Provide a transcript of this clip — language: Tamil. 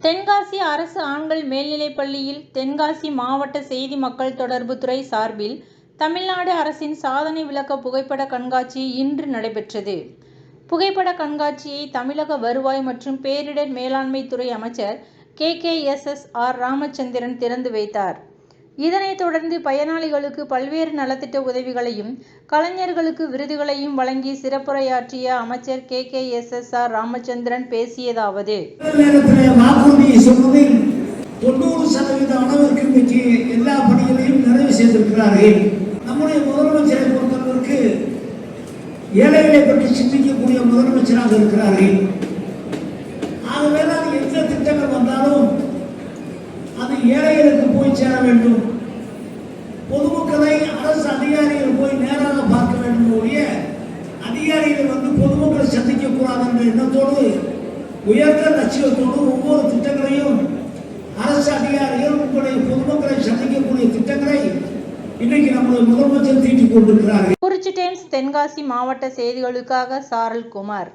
தென்காசி அரசு ஆண்கள் மேல்நிலைப் பள்ளியில் தென்காசி மாவட்ட செய்தி மக்கள் தொடர்பு துறை சார்பில் தமிழ்நாடு அரசின் சாதனை விளக்க புகைப்பட கண்காட்சி இன்று நடைபெற்றது. புகைப்பட கண்காட்சியை தமிழக வருவாய் மற்றும் பேரிடர் மேலாண்மை துறை அமைச்சர் K. K. S. S. R. Ramachandran திறந்து வைத்தார். இதனைத் தொடர்ந்து பயனாளிகளுக்கு பல்வேறு நலத்திட்ட உதவிகளையும், கலைஞர்களுக்கு விருதுகளையும் வழங்கி சிறப்புரையாற்றிய அமைச்சர் K. K. S. S. R. Ramachandran பேசியதாவது தொண்ணூறு சதவீத அளவிற்கு இன்றைக்கு எல்லா பணிகளையும் நிறைவு செய்திருக்கிறார்கள் நம்முடைய முதலமைச்சரை பொறுத்தளவிற்கு ஏழைகளை பற்றி சிந்திக்கக்கூடிய முதலமைச்சராக இருக்கிறார்கள் ஆகவே தான் எந்த திட்டங்கள் வந்தாலும் அது ஏழைகளுக்கு போய் சேர வேண்டும் பொதுமக்களை அரசு அதிகாரிகள் போய் நேராக பார்க்க வேண்டும் ஒழிய அதிகாரிகள் வந்து பொதுமக்களை சந்திக்க கூடாது என்ற எண்ணத்தோடு உயர்ந்த லட்சியத்தோடு ஒவ்வொரு திட்டங்களையும் அரசு அதிகாரிகள் உங்களுடைய பொதுமக்களை சந்திக்கக்கூடிய திட்டங்களை இன்றைக்கு நம்முடைய முதலமைச்சர் தீட்டிக் கொண்டிருக்கிறார்கள் குறிச்சி டைம்ஸ் தென்காசி மாவட்ட செய்திகளுக்காக சாரல் குமார்.